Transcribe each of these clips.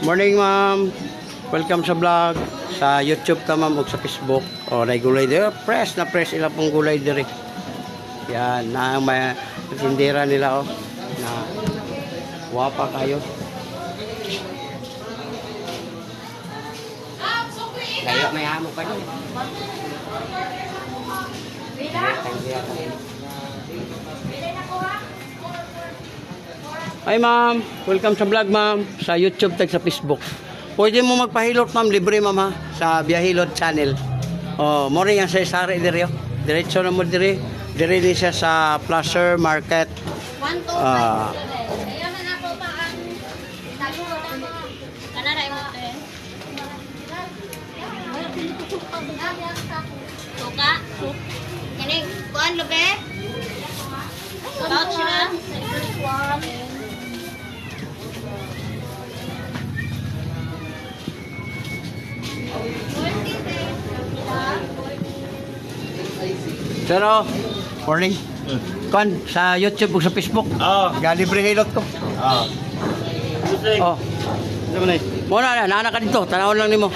Morning, ma'am. Welcome sa vlog. Sa YouTube ka, ma'am, o sa Facebook. O, na gulay dito. Press na press ila pong gulay diri. Yan, na may tindera nila, o. Na wapa kayo. Kayo, may amo pa doon. Hi ma'am, welcome sa vlog ma'am, sa YouTube tag sa Facebook. Pwede mo magpahilot ma'am, libre ma'am ha, sa Biyahilot channel. Oh, mo rin yan sa Sari dire. oh. Diretso na mo dire. Dire din siya sa Placer Market. One, two, Ah. eh. Suka. Kini, kuan lobe? Pouch na. Pero, morning. Kon, sa YouTube ug sa Facebook. Oo. Ga libre hilot ko. Oo. Oh. Ano man Mo na, nana ka dito, tanawon lang nimo.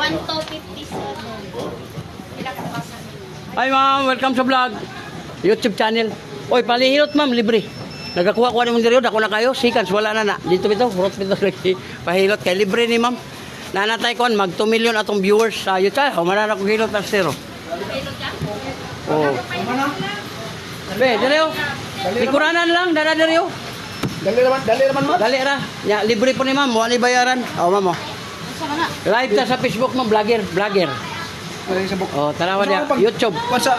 One, two, fifty-seven. Ilang kapasan? Hi ma'am, welcome sa vlog. YouTube channel. Oy, palihilot ma'am, libre. Nagakuha ko ni mong diriyo, dako na kayo. Sikans, wala na na. Dito bito, hurot bito lagi. Pahilot kay libre ni ma'am. Nanatay ko mag 2 million atong viewers sa YouTube. O manana ko hilot ang zero. Ilog ka? Oh. Be, diriyo. Likuranan lang, dara diriyo. Dali naman, dali naman mo. Dali ra. Ya, libre po ni ma'am, wala ni bayaran. Oh, ma'am. oh. Na? Live ta sa Facebook mo, vlogger, vlogger. Dali sa buk. Oh, tanawa niya, YouTube. Masa,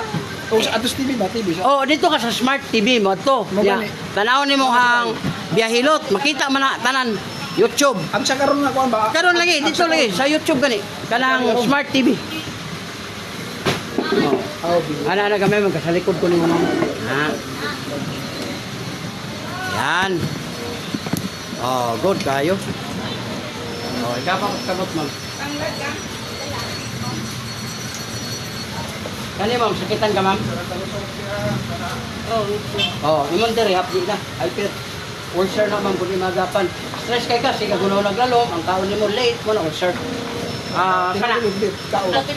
o sa Atos TV ba? TV sa? Oh, dito ka sa Smart TV mo to. Gani. tanaw nimo ang biyahilot, makita man na tanan YouTube. Ang sa karon na kuan ba? Karon lagi dito lagi sa YouTube gani kanang Smart TV. Oh. Oh. Ana ana kami man sa likod ko nimo. Ha. Yan. Oh, good kayo. Oh, ikaw pa kabot ma'am. Kani ma'am, sakitan ka ma'am? Oh, Oh, imong diri hapdi na. Alpir. Ulcer na man pud magapan. Stress kay ka sige gulo naglalom, ang taon nimo late mo na ulcer. Ah, kana.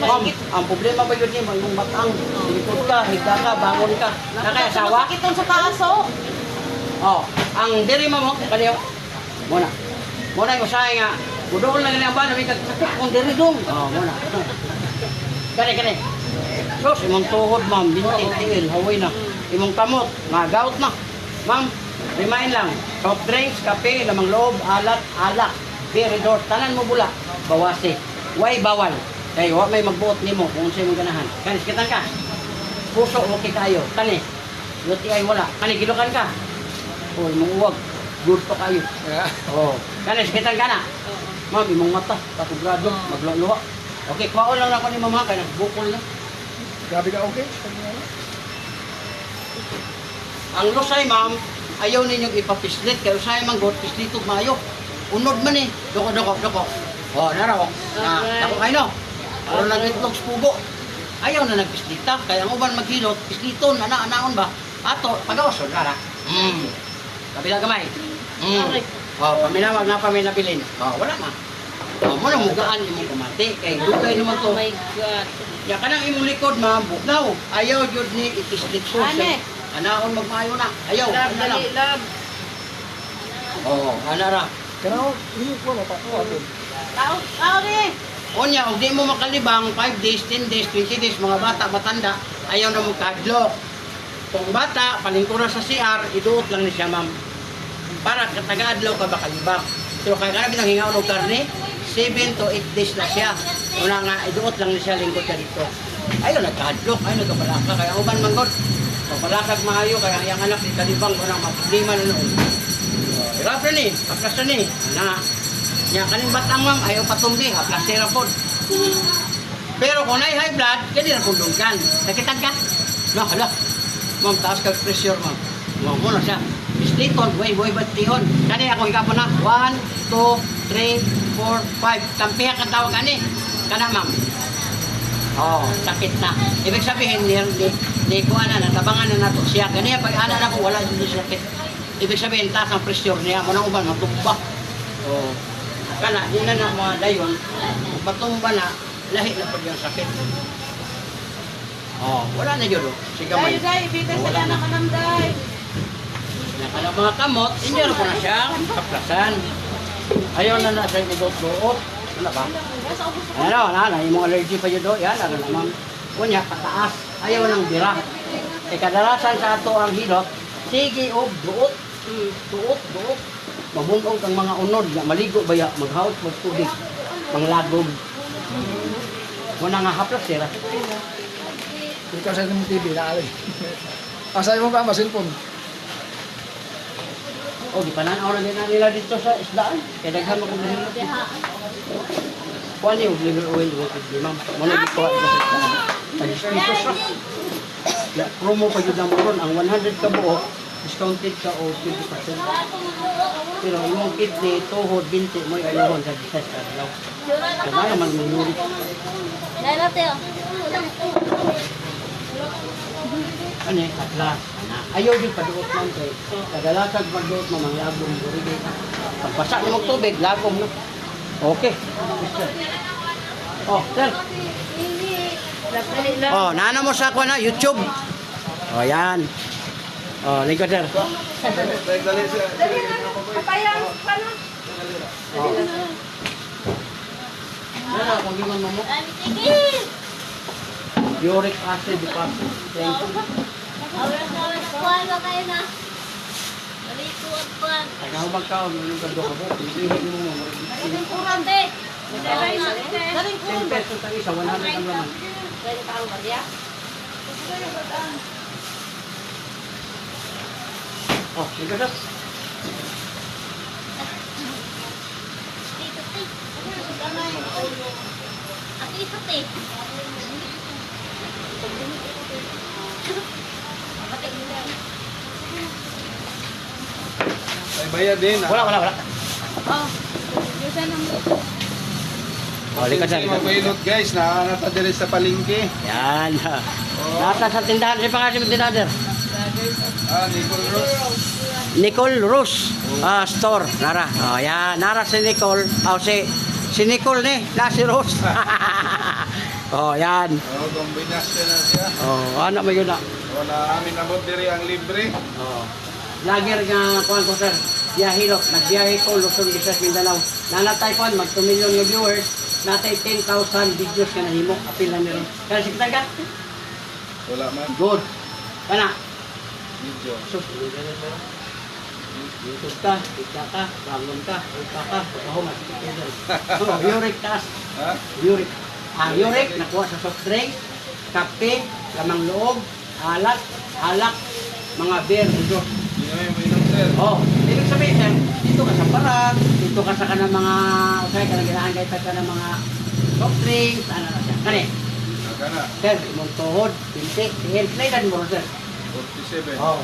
Ma'am, ang problema ba yun nimo imong matang, likod ka, higda ka, bangon ka. Nakay asawa? Sakit sa taas oh. Oh, ang diri mo mo kaniyo. Muna. Muna yung usahay nga. Budoon lang niya ba na may kagkakit kung diri dong. Oh, muna. Kani kani. Imong tuhod ma'am, binti, tingil, haway na. Imong kamot, magaut na. Ma'am, remind lang, soft drinks, kape, lamang loob, alat, alak, beer, resort, tanan mo bula, bawasi. Why bawal? Kay wa may magbuot nimo kung sa'yo mong ganahan. Kani, sikitan ka. Puso, okay kayo. Kani, UTI wala. Kani, gilukan ka. Oh, imong uwag. Good pa kayo. Oh. Kani, sikitan ka na. Ma'am, imong mata, patugado, magluluwa. Okay, kwaon lang ako ni mama, kaya nagbukol na. Grabe ka okay? Ang lusay, ma'am, ayaw ninyong ipapislit. Kaya usay man god, pislito mayo. Unod man eh. Doko, doko, doko. Oh, naraw. Na, dako kayo no. Puro lang itlog sa pugo. Ayaw na nagpislita. Kaya ang uban maghilot, pisliton, ana, anaon ba? Ato, pag-awasod ka na. Mm. Kabila gamay. Mm. Oh, paminawag na paminabilin. Oh, wala ma. Oh, mo na mugaan imong kamati. Kay dugay naman to. Oh my God. Ya kanang imong likod ma'am, bugnaw. Ayaw jud ni ipislit so. Ane? Anaon magmayo na. Ayaw. Ano lang. dali, love. Oo, ana ra. Pero, hindi ko na pa. Oh. Tao, tao ni. Onya, og di mo makalibang 5 days, 10 days, 20 days mga bata matanda, ayaw na mo kadlok. Kung bata, palingkura sa CR, iduot lang ni siya ma'am. Para kataga-adlaw ka makalibang. Pero kaya ka na hingaon og karne, 7 to 8 days na siya. Una nga, iduot lang ni siya lingkod ka dito. Ayaw nagkadlok, ayaw nagkabalaka. Kaya uban man god, pagbalakag maayo, kaya ang anak ni kalibang ko na problema na noon. Hirap rin eh, kaplas na. Na, niya kaning batang ma'am, ayaw patumbi, kaplas na pod. Pero kung na high blood, kaya na pundungkan. Nakitan ka? No, hala. Ma'am, taas ka pressure, ma'am. Ma'am, muna siya. Pisliton, way, way, batihon. Kani ako ikaw na. 1, 2, 3, 4, 5. Tampiha ka tawag ani. Kana, ma'am. Oh, sakit na. Ibig sabihin, di, di, di ko ana, natabangan na nato siya. Kaniya, pag ana na ko, wala din sakit. Ibig sabihin, taas ang pressure niya, manang uban, matugba. Oh. Kana, di na na mga dayon, matumba na, lahi na pag yung sakit. Oh, wala na yun. Sige man. Day, day, bita Wala sila na. na kanang day. Nakala mga kamot, hindi na po na siya, kaplasan. Ayaw na na siya idot-doot. Ano ba? Ano, na, yung mga allergy pa yun do, yan, ano naman. Kunya, pataas, ayaw ng bira. E kadalasan sa ato ang hilot, sige o, duot, Mm, duot, duot. Mabungkong kang mga unod, maligo ba ya, maghawot mo tubig, manglagom. Muna nga haplas, sira. Ikaw sa ng TV na alay. Asay mo ba masilpon? O, di pa na ako na nila dito sa isdaan. Kaya daghan mo kong nahilot. Kuha niyo, liver oil, wakid di ma'am. Muna di ko ako sa isdaan. Tag-pisos ra. Ya, promo pa yun ang moron. Ang 100 ka buo, discounted ka o 20%. Pero yung kidney, tuhod, binti mo, ayun sa disas ka. Kaya naman manulit. Dahil natin, oh. Ano eh, atlas. Na- Ayaw din paduot lang kay kadalasag magduot mo mga lagom burigi. Pagpasa mo ng tubig, lagom no. Okay. Oh, sir. Oh, nana mo sa ako na YouTube. Oh, yan. Oh, lingkod sir. Kapayang, paano? Oh. Ano, kung man mo tigil. uric acid deposit. Thank you. Awal na kuhan ba kayo na? Balito at kuhan. Tagaw magkaon, yung kado ka po. Hindi mo mo. Daling kuhan, te. Daling Daling 10 pesos ang isa, 100 ang laman. Daling taong bagya. Oh, lingkod sir. Tito, te. Ate, isa, te. Kapatid mo lang. Ay bayad din. Wala, wala, wala. Oh. Yusa nang Oh, lingkod sir. lingkod. Mapailot guys, nakakata dire sa palengke. Yan. Nata sa tindahan. Si pangasin mo tindahan? Ah, Nicole Ross. Nicole Rose ah, store. Nara. Oh, yan. Nara si Nicole. Oh, si, si Nicole ni. Na si Rose. oh, yan. Oh, kombinasyon na siya. Oh, ano mo yun na? Wala amin abot dire ang libre. Oh. Lager nga kuan ko sir. Biyahilot. Nagbiyahe ko Luzon, Visayas, Mindanao. Nanatay ko mag 2 million nga viewers. Natay 10,000 videos ka na himo. Apil na nila. Kaya si Tagat. Wala man. Good. Kana. Video. So, YouTube ka, kita ka, bangon ka, upa ka, pagkaho, masikit So, uric taas, Ha? uric. Ah, uric, nakuha sa soft drink, kape, lamang loob, alak, alak, mga beer, ito. Hindi na yung minum sir. Oh, sabihin, sir, dito ka sa parag, dito ka sa kanang mga, usay ka na ginahan kahit ka ng mga soft drinks, ano na siya. Kani, Naka na. sir, imong tuhod, pinti, tingin, pinailan mo, sir. 47. Oh,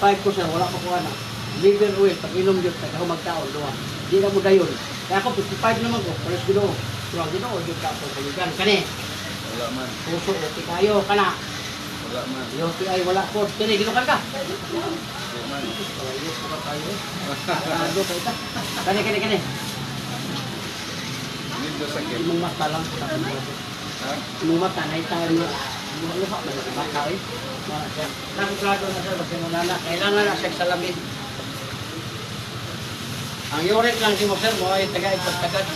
55 ko sir, wala ko ana. Liver oil, pag inom yun, pag ako magtaon, duwa. Di na mo dayon. Kaya ako, 55 naman ko, pares ginoo. Ang ginoo, yun ka ako, kaligan. Kani, Wala man. puso, okay kayo, kana. Wala man. Yung ay wala ko. Kani, ginukan ka. Wala man. Ayos ka tayo. Ano ka ita? Kani, kani, kani. Dito sakit. Imong mata lang. Ha? Imong mata, mo. Eh. Siya. Nagklado na sir, kasi mo na Kailangan na siya sa lamin. Ang uric lang si mo sir, mo ay taga ipagtagad.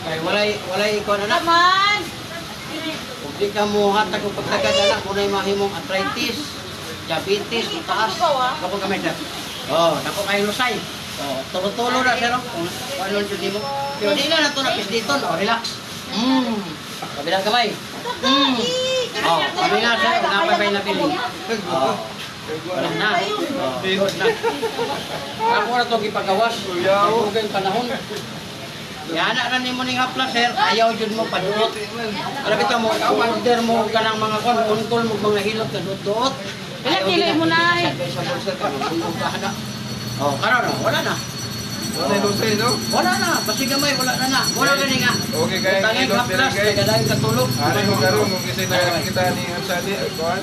Kaya walay, walay ikaw na na. Naman! Kung di ka mo hatag o pagtagad na, kung na mahimong arthritis, diabetes, mataas. Ako kami sir. Oh, ako kayo lusay. Oh, tulo-tulo na sir. oh. Kung kung ano yun mo. Pero di na na ito na dito. Oh, relax. Mm. Kabilang kamay. Mm. Oh, kami nga sir, napapay na piling. Oh. Wala na. Oh, na. Ako na ito gipagawas. Huwag yung panahon. Yan na rin mo ning hapla sir, ayaw jud mo paduot. Alam ito mo, order mo ka ng mga kon, unkol mo mga hilot ka duot. Pila kilo mo na, eh? Na. Oh, karon na, wala na. Wala yung lusay, no? Wala na, basi gamay, wala na na. Wala na nga. Okay, kaya Tanging ilot haplas, dili, kay. kaya dahil katulog. Karoon kung kasi na kita ni Ansadi, kuhan?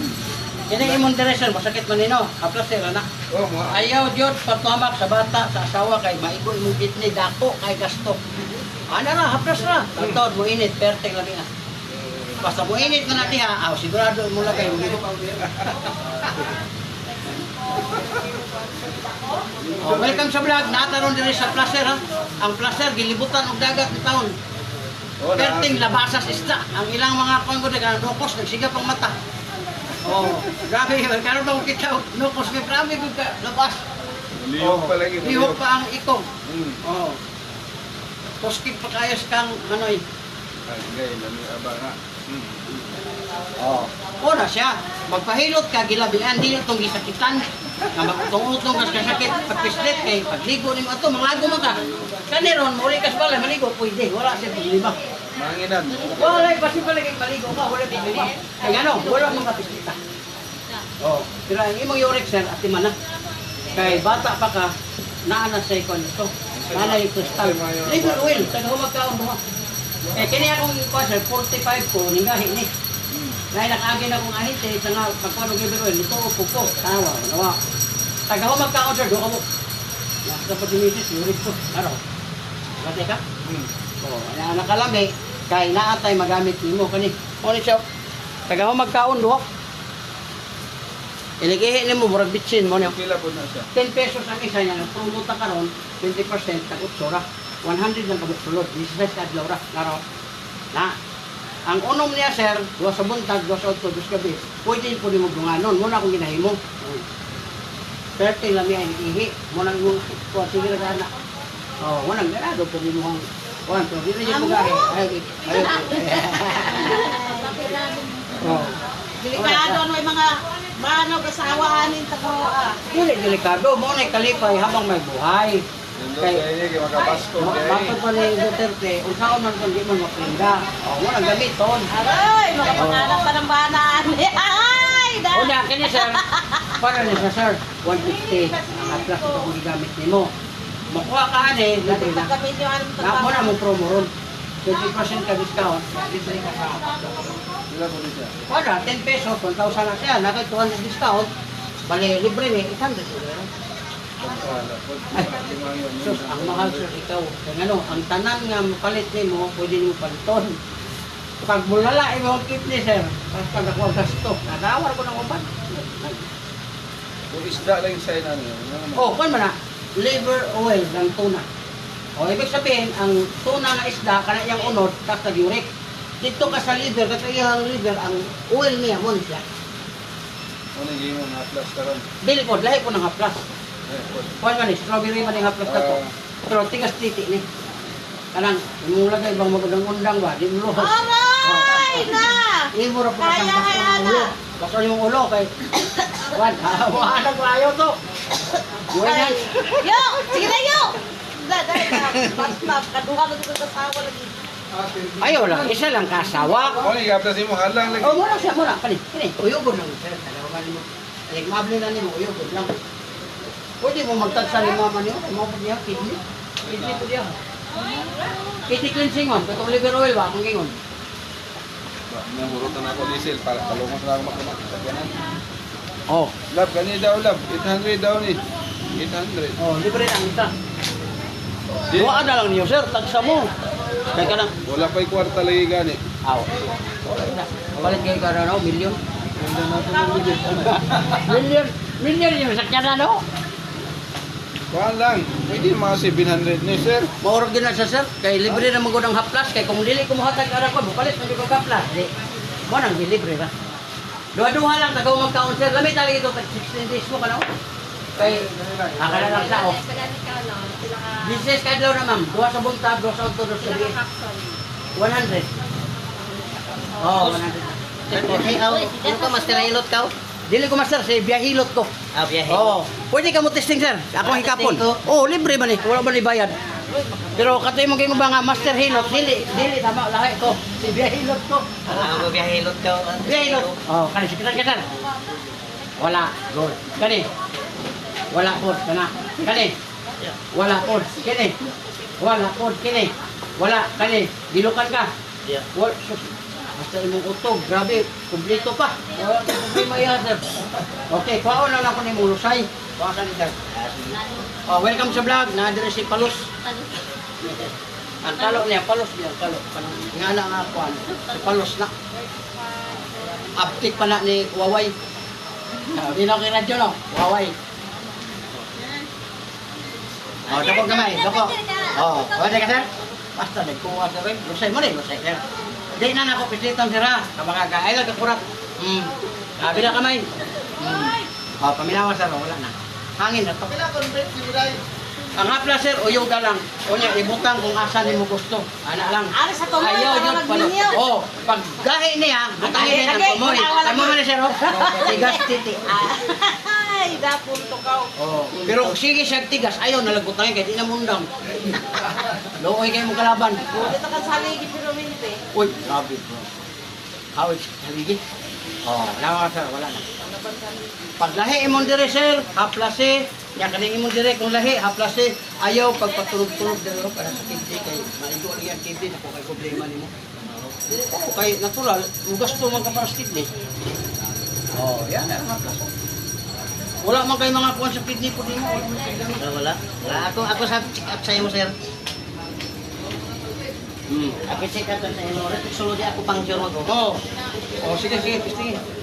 Yan ang imong direction, masakit man nino. Haplas sila na. Oh, mo. Ayaw Diyos pagtuhamak sa bata, sa asawa, kay maigo imong kidney, dako, kay gasto. Ano na, haplas na. Tagtawad mo init, pertek lang nga. Basta mo init na natin ha, aw, sigurado mo lang kayo. Oh, welcome sa vlog. Nataron din sa placer ha. Ang placer, gilibutan og dagat ng taon. Perting labasas isda. Ang ilang mga kwan ko na nukos, nagsiga pang mata. Oh, grabe, karon ko kita nukos may grabe ko ka labas. Liyog pa lagi. Lihok pa ang ikong. Hmm. Oh. Poskip pa kayos kang anoy. Ay, gay, lami aba nga. Hmm. Oh. Una siya, magpahilot ka gilabian dili tong gisakitan. Nga magutong-utong ka sa sakit pagpislit kay pagligo nimo ato manglago man ka. Kani ron mo rin kas balay maligo pwede wala siya problema. Manginan. Wala kasi pala kay maligo ka wala problema. Kay ano, wala mong kapislita. Oh, pero ang imong uric sir at na. Kay bata pa ka naa na sa ikon ito. Nanay kristal. Liver oil, taga humagkaon mo. Eh kini akong ko sir 45 ko ningahi ni. Dahil nakaagin akong ahinte sa nga pagkuhan ng liver oil nito upo ko. Tawa, nawa. Taga humagkaon sir do ka mo. Nasa pa dimisis uric ko. Ano? Bate ka? Hmm. Oh, na nakalami kay naatay magamit nimo kani. Mo ni siya. Taga humagkaon duha. Iligihi nimo murag bitsin mo niya. Pila po na siya. 10 pesos ang isa niya, promo ta karon 20% tag utsura. 100 lang kabut sulod. 16 adlaw ra laro. Na. Ang unom niya sir, duwa sa buntag, duwa sa utto, duwa gabi. Pwede po ni mo dunganon, mo na akong ginahimo. Hmm. Perte lang niya ihi, mo nang mo ko sige na. Oh, mo nang ganado po ni mo ang Wan, to dili niya mo gahe. Ay, ay. Oh. Delikado may mga mano kasawaanin ta ko ah. Dili delikado mo na kalipay habang may buhay. Kay- makabasko Ma- kaya. Bakit pa ni Duterte, unsaon man kung di man mapinda. Oh, nang gamiton. Aray, mga panganak pa ng banaan. Ay, da. O na, kini sir, para ni sir, 150 ang atlas ito kung gigamit nimo. Makuha ka ani, libre na. Kami yung anong Na mo na mong promo ron. 20% ka discount, libre ka sa. Wala, 10 pesos, 1,000 na siya. Nakay 200 discount, bali libre ni 800 siguro. Pagkala po. Ay. Lima yun. Sus, ang mahal sir ikaw. Kaya ano, ang tanan nga mapalit nimo, pwede nimo paliton. Pag bulala, imo ang kidney sir, tapos pag ako gasto, nadawar ko ng uban. Kung isda lang yung sa'yo na niya. ano naman? Oh, kung man na, liver oil ng tuna. O, ibig sabihin, ang tuna na isda, kana yung unod, tapos nag-uric. Dito ka sa liver, kasi yung liver, ang oil niya, mo siya. Ano yung mga plus karon? Dili po, lahi po ng haplas. Eh, po. Kuhan man ni, strawberry man yung haplas na to. Ah. Pero tigas titi ni. Kanang, yung lagay ibang magandang undang ba, di mo. Aray, na. Po na kang kaya, baso ng ulo. na. Baso yung ulo kay. Wan, hawahan ko ayaw to. Ay, yan. Yo, sige na yo. Da, da, da. Basta, kaduha asawa lagi. Ayaw lang, isa lang kasawa. Ano yung kaptas mo? Halang lagi. Oh, mura siya, mura. Kani, kani, uyugon lang. Sir, talaga mo. Ay, mabli na nimo, uyugon lang. Pwede mo magtagsa ni mama niyo, mo po niya, kidney. Kidney po niya. Kidney cleansing man, katong liver oil ba, kung gingon. Nahurutan ako diesel para talungan na ako makamakasagyanan. Oh. Lab, gani daw lab. 800 daw ni. 800. Oh, libre lang. Di, Duwa na lang niyo, sir, tagsa mo. Kaya ka lang. wala pa'y kwarta lagi gani. Aw. Balik kayo ka na, no? Million? Million? Million yung sakyan na, no? Kuhan lang. Pwede mga 700 ni sir. Maurag din na siya, sir. Kay libre na magod ang haplas. Kay kung dili ko mahatag ka ko, bukalit na yung haplas. Di. Mo nang libre na. Duha-duha lang, tagaw magkaon, sir. Lamit talaga ito, 16 days mo ka na, oh. Kay, akala lang sa, oh. Business ka daw na, ma'am. Duha sa buntag, duha sa auto, duha sa biis. 100. Oh, 100. Okay, aw, ano ka, Master Hilot ka? Dili ko master, si biyahilot ko. Ah, biyahe. Oo. Pwede ka mo testing, sir. Ako Ah, hikapon. Oo, libre man eh. Wala man bayad. Pero katay mo kayo ba nga master hilot, dili, dili tama lahi ko. Si biyahilot ko. Ah, ako biyahe Hilot ka. Biyahilot. Oh, kani sikitan ka. Wala. Gold. Kani. Wala po kana. Kani. Wala pod. Kini. Wala pod kini. Wala kani. Gilukan ka. Yeah. Wala. sus. Basta imong utog, grabe, kumpleto pa. Wala ka problema yan, sir. Okay, kuhaon lang ako ni Mulusay. Kuha ka. Oh, welcome sa vlog. Na-address si Palos. Ang talo niya, Palos niya, talo. Nga na nga kuhan. Si Palos na. Uptick pa na ni Huawei. Hindi na kiradyo no, Huawei. Oh, dapog gamay, dapog. Oh, pwede ka sir? Basta nagkuha sa rin. Lusay mo rin, lusay sir. Di na nako pisitan sir ha. Kamaka ka, ay lang kakurat. Hmm. Sabi na kamay. Hmm. Oh, paminawa sir, wala na. Hangin na to. Ang hapla sir, uyuga lang. O niya, ibutang kung asa ni mo gusto. Ana lang. Ari sa tumoy, Ayaw yun pala. magminyo. Oh, pag gahi niya, butangin niya ng tumoy. Tama mo na sir, oh. Tigas titi. Ay, dapon to ka. Oh. Pero sige siya tigas, ayaw nalagbutangin kaya di na mundang. Looy kayo mong kalaban. Buti to ka sa ligi pero minute. Uy, grabe bro. How is haligi? Oh, wala ka sir, wala na. Pag lahi imong dire sir, haplase, ya kaning imong dire kung lahi, haplase, ayaw pagpatulog-tulog dire ro para sa kidney kay maigo riyan kidney na kay problema nimo. Oh, kay natural, mugas to man ka para sa kidney. Oh, yan ang haplase. Wala man kay mga kuwan sa kidney po nimo. wala wala. Wala. Ako, ako sa check up sa imo, sir. Hmm. Ako check up sa imo. Sulod ako pang mo ko. Oh. Oh, sige sige, pistingin.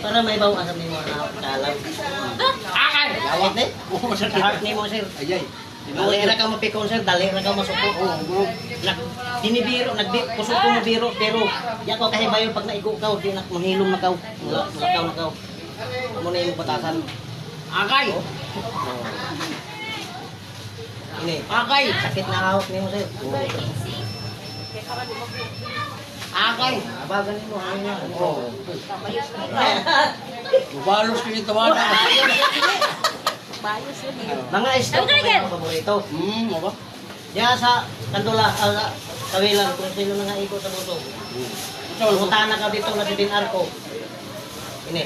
Para may bawa sa imo na kalam. Akay! Awat ni. Oh, sa Heart ni mo, sir. Ayay. Dali ka mapikon, sir. Dali ra ka masuko. Oh, bro. Nag dinibiro, nagdi kusog ko mo biro pero di ako kahibayon pag naigo ka, di na mahilom na ka. Wala, lakaw na ka. Amo na imong patasan. Akay! Ini, Akay! sakit na hawak nimo, sir. Akay! Abagan nimo, ano na. Oh. Balos ko yung tawada. Bayos yun. Mga galing. ang paborito. Hmm, mo ba? Diyan sa Kandula, uh, kawilan, kung sino na nga iko sa buso. Ito, Pumunta na ka dito na Din Arco. Ini.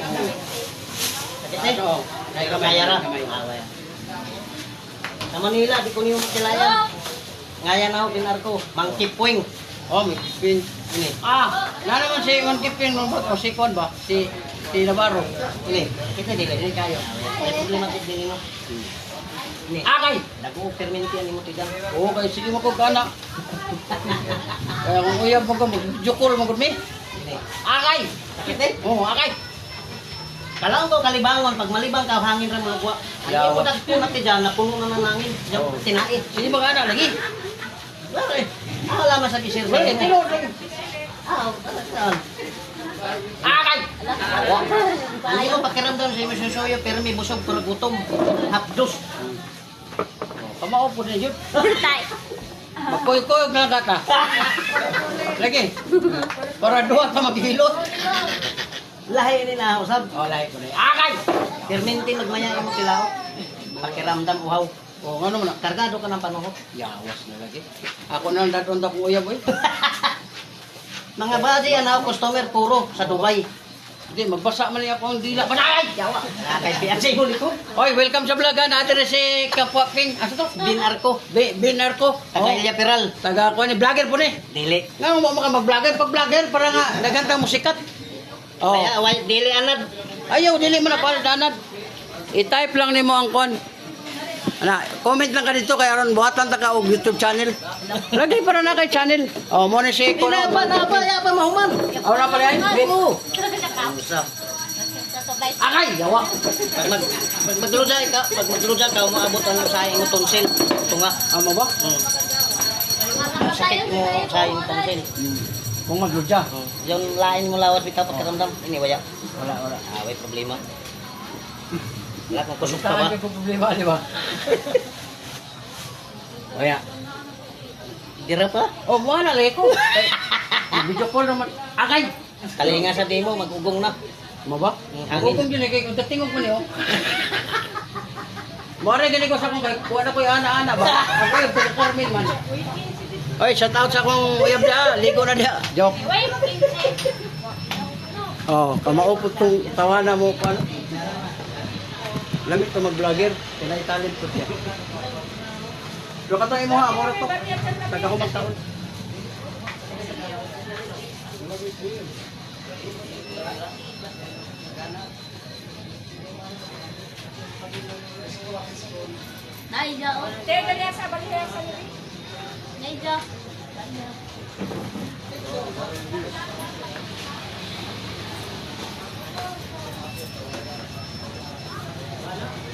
Sakit eh? Ito. Kaya kaya ra. Kamay. Ah. Sa Manila, di ko niyo makilayan. Ngaya na ako Din Arco. Oh, may pin. Ini. Ah, na naman si Juan Kipin mo ba? O si Kon ba? Si si Navarro. Ini. Kita dili. Hindi kayo. May problema kit din mo. Ini. Akay! Dako perminti ani mo tigang. Oo, kay sige mo ko kana. Kaya kung uyab mo ko, jukol mo ko mi. Ini. Akay! Sakit eh? Oo, akay! Kalaang ko kalibangon, pag malibang ka, hangin mga buwa. Ang Yawa. imo dagpo na ti dyan, napuno na ng hangin. Diyan, Oo. tinait. Sige ba kana lagi? Wala eh. Ah, wala man sa kisir. Wala, lagi. Ah. Akay! Hindi mo pakiramdam sa imo susuyo, pero may busog, pero gutom. Hapdos. Kamao po na yun. Tay. Magkuyog-kuyog na kata. Lagi. Para duha ka maghilot. Lahi ni na usab. Oh, lahi ko na. Akay! Perminti magmaya imo kilao. Pakiramdam uhaw. Oh, ano mo na? Kargado ka ng panuhot. Yawas na lagi. Ako na ang dadon ta kung uyab, oy. Mga badi, ano, customer puro sa Dubai. Hindi, magbasa man niya ako ang dila. Banay! Yawa. Nakay biyan sa imo likod. Oy, welcome sa vlog ha. Natin na si Kapwa Ping. Ano to? Bin Arco. Bi Binar ko. Taga Ilya Peral. Taga ako ni vlogger po ni. Dili. Nga mo ka mag-vlogger. Pag vlogger, para nga nagantang musikat. Oh. Kaya, dili anad. Ayaw, dili mo na para danad. I-type lang nimo ang kon. Ana, comment lang ka dito kay Aron buhatan ta ka og YouTube channel. Lagi para na kay channel. Oh, mo ni si Hindi na pa, na pa, ya pa, mahuman. Aw na pala ay. Oo. Usap. Akay, yawa. Pag mag pag magluja ka, pag magluja ka, maabot ang sa imo tonsil. Tunga. Amo ba? Mm. Sakit mo sa imo tonsil. Kung magludya. Mm. Yung lain mo lawas bitaw pagkaramdam. Ini waya. Wala, wala. Ah, may problema. Wala kung kusog ka ba? Saan ko problema, di ba? Oya. Dira pa. Oh, mo na leko. Video call naman. Akay. Kalinga sa demo, magugong na. Mo ba? Mm, Ako hangin. kung gini kay kung tingog mo niyo. Mare gani ko sa kong kay kuha na ko yung ana-ana ba? Ako yung performing man. Oy, shout out sa akong uyab dia, ligo na dia. Joke. Oh, kamaupot tong tawana mo pa. Lami to mag-vlogger. Pinaitalent ko siya. Pero katangin mo ha, mura to. Taga ko magtaon. Naija. Tayo na niya sa balihe sa libi. Naija. Naija. Hello?